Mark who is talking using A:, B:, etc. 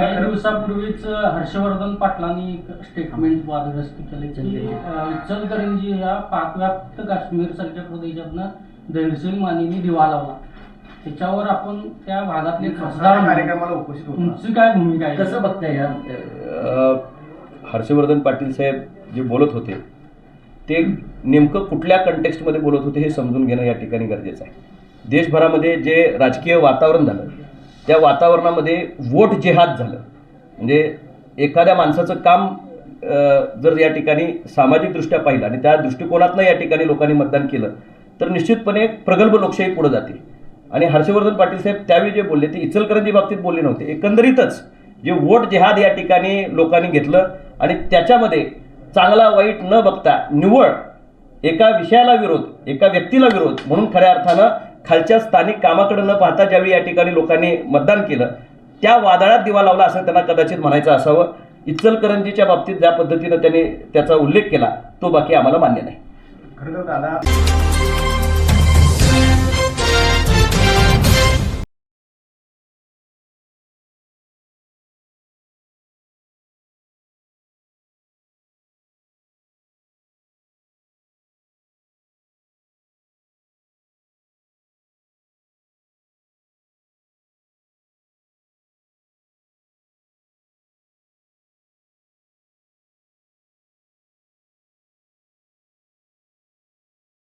A: काही दिवसापूर्वीच हर्षवर्धन पाटलांनी एक स्टेटमेंट वादग्रस्त केले की इचलकरंजी या पाकव्याप्त काश्मीर सारख्या प्रदेशातनं धैर्यशील मानेनी दिवा लावला. त्याच्यावर आपण त्या भागातले खासदार
B: कार्यक्रमाला उपस्थित होता.
A: तुमची काय भूमिका आहे?
C: कसं बघताय या
D: हर्षवर्धन पाटील साहेब जे बोलत होते ते नेमकं कुठल्या कंटेक्स्टमध्ये बोलत होते हे समजून घेणं या ठिकाणी गरजेचं आहे. देशभरामध्ये जे राजकीय वातावरण झालं त्या वातावरणामध्ये वोट जेहाद झालं. म्हणजे एखाद्या माणसाचं काम जर या ठिकाणी सामाजिकदृष्ट्या पाहिलं आणि त्या दृष्टिकोनातनं या ठिकाणी लोकांनी मतदान केलं तर निश्चितपणे प्रगल्भ लोकशाही पुढे जाते. आणि हर्षवर्धन पाटील साहेब त्यावेळी जे बोलले ते इचलकरंजी बाबतीत बोलले नव्हते. एकंदरीतच जे वोट जेहाद या ठिकाणी लोकांनी घेतलं आणि त्याच्यामध्ये चांगला वाईट न बघता निवळ एका विषयाला विरोध एका व्यक्तीला विरोध म्हणून खऱ्या अर्थानं खालच्या स्थानिक कामाकडे न पाहता ज्यावेळी या ठिकाणी लोकांनी मतदान केलं त्या वादळात दिवा लावला असं त्यांना कदाचित म्हणायचं असावं. इचलकरंजीच्या बाबतीत ज्या पद्धतीनं त्यांनी त्याचा उल्लेख केला तो बाकी आम्हाला मान्य नाही.
B: खरं तर दादा